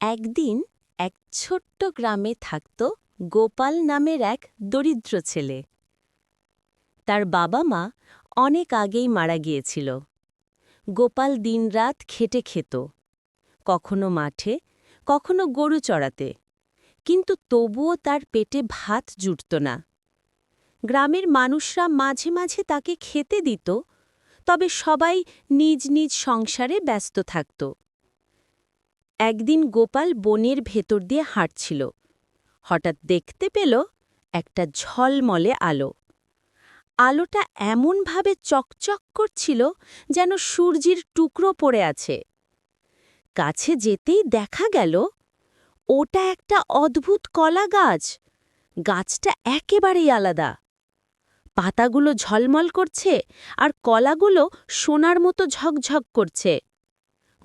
একদিন এক ছোট্ট গ্রামে থাকত গোপাল নামের এক দরিদ্র ছেলে। তার বাবা মা অনেক আগেই মারা গিয়েছিল। গোপাল দিনরাত খেটে খেত। কখনো মাঠে, কখনো গরু চড়াতে। কিন্তু তবুও তার পেটে ভাত জুটত না। গ্রামের মানুষরা মাঝে মাঝে তাকে খেতে দিত, তবে সবাই নিজ নিজ সংসারে ব্যস্ত থাকত। একদিন গোপাল বনের ভেতর দিয়ে হাঁটছিল। হঠাৎ দেখতে পেল একটা ঝলমলে আলো। আলোটা এমনভাবে চকচক করছিল যেন সূর্যের টুকরো পড়ে আছে। কাছে যেতেই দেখা গেল, ওটা একটা অদ্ভুত কলা গাছ। গাছটা একেবারেই আলাদা। পাতাগুলো ঝলমল করছে আর কলাগুলো সোনার মতো ঝকঝক করছে।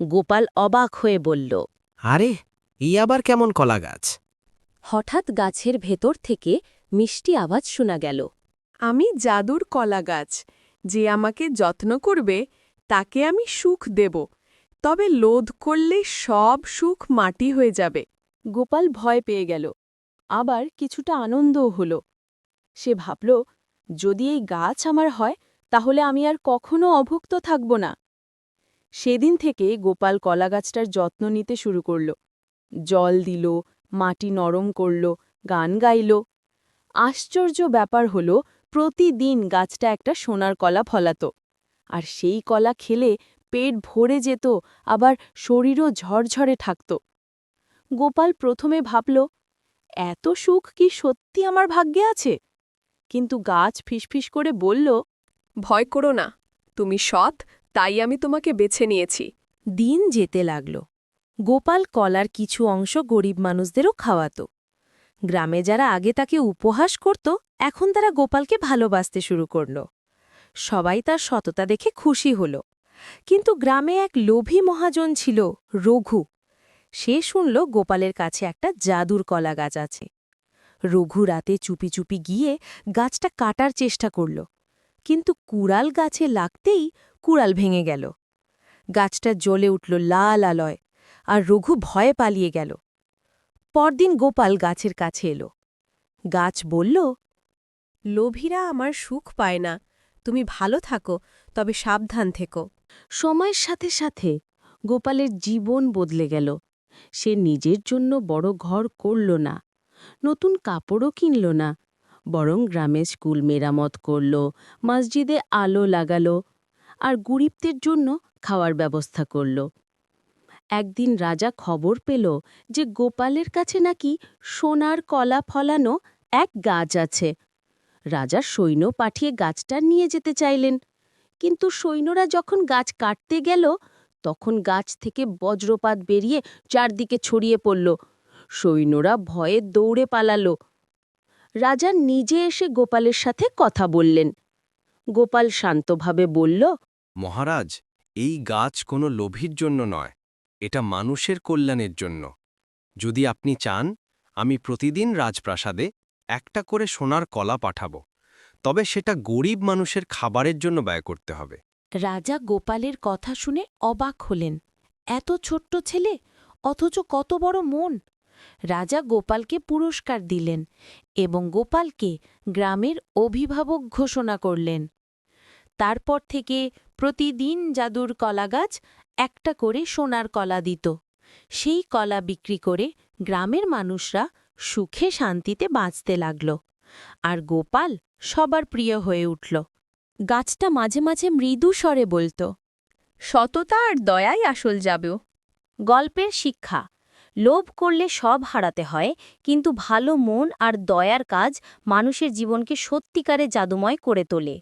গোপাল অবাক হয়ে বলল আরে এই আবার কেমন কলা গাছ হঠাৎ গাছের ভেতর থেকে মিষ্টি আওয়াজ শোনা গেল আমি জাদুর কলা গাছ যে আমাকে যত্ন করবে তাকে আমি সুখ দেব তবে লোধ করলে সব সুখ মাটি হয়ে যাবে। গোপাল ভয় পেয়ে গেল আবার কিছুটা আনন্দও হল। সে ভাবল যদি এই গাছ আমার হয় তাহলে আমি আর কখনো অভুক্ত থাকব না। সেদিন থেকে গোপাল কলা গাছটার যত্ন নিতে শুরু করল। জল দিল, মাটি নরম করল, গান গাইল। আশ্চর্য ব্যাপার হল, প্রতিদিন গাছটা একটা সোনার কলা ফলাত। আর সেই কলা খেলে পেট ভরে যেত, আবার শরীরও ঝরঝরে থাকত। গোপাল প্রথমে ভাবল, এত সুখ কি সত্যি আমার ভাগ্যে আছে? কিন্তু গাছ ফিসফিস করে বলল, ভয় করো না, তুমি সৎ তাই আমি তোমাকে বেছে নিয়েছি। দিন যেতে লাগল। গোপাল কলার কিছু অংশ গরিব মানুষদেরও খাওয়াত। গ্রামে যারা আগে তাকে উপহাস করত, এখন তারা গোপালকে ভালোবাসতে শুরু করল। সবাই তার সততা দেখে খুশি হল। কিন্তু গ্রামে এক লোভী মহাজন ছিল রঘু। সে শুনল গোপালের কাছে একটা জাদুর কলা গাছ আছে। রঘু রাতে চুপি চুপি গিয়ে গাছটা কাটার চেষ্টা করল। কিন্তু কুড়াল গাছে লাগতেই কুড়াল ভেঙে গেল। গাছটা জ্বলে উঠল লাল আলয়, আর রঘু ভয়ে পালিয়ে গেল। পরদিন গোপাল গাছের কাছে এলো। গাছ বলল, লোভীরা আমার সুখ পায় না। তুমি ভালো থাকো, তবে সাবধান থেকো। সময়ের সাথে সাথে গোপালের জীবন বদলে গেল। সে নিজের জন্য বড় ঘর করল না, নতুন কাপড়ও কিনল না বরং গ্রামে স্কুল মেরামত করল, মসজিদে আলো লাগালো আর গরিবদের জন্য খাওয়ার ব্যবস্থা করল। একদিন রাজা খবর পেল যে গোপালের কাছে নাকি সোনার কলা ফলানো এক গাছ আছে। রাজা সৈন্য পাঠিয়ে গাছটা নিয়ে যেতে চাইলেন। কিন্তু সৈন্যরা যখন গাছ কাটতে গেল, তখন গাছ থেকে বজ্রপাত বেরিয়ে চারদিকে ছড়িয়ে পড়ল। সৈন্যরা ভয়ে দৌড়ে পালালো। রাজা নিজে এসে গোপালের সাথে কথা বললেন। গোপাল শান্তভাবে বলল মহারাজ এই গাছ কোনো লোভীর জন্য নয় এটা মানুষের কল্যাণের জন্য। যদি আপনি চান আমি প্রতিদিন রাজপ্রাসাদে একটা করে সোনার কলা পাঠাবো তবে সেটা গরিব মানুষের খাবারের জন্য ব্যয় করতে হবে। রাজা গোপালের কথা শুনে অবাক হলেন। এত ছোট্ট ছেলে অথচ কত বড় মন! রাজা গোপালকে পুরস্কার দিলেন এবং গোপালকে গ্রামের অভিভাবক ঘোষণা করলেন। তারপর থেকে প্রতিদিন জাদুর কলাগাছ একটা করে সোনার কলা দিত। সেই কলা বিক্রি করে গ্রামের মানুষরা সুখে শান্তিতে বাঁচতে লাগল আর গোপাল সবার প্রিয় হয়ে উঠল। গাছটা মাঝে মাঝে মৃদু স্বরে বলত, সততা আর দয়াই আসল যাবেও গল্পের শিক্ষা লোভ করলে সব হারাতে হয়, কিন্তু ভালো মন আর দয়ার কাজ মানুষের জীবনকে সত্যিকারে জাদুময় করে তোলে।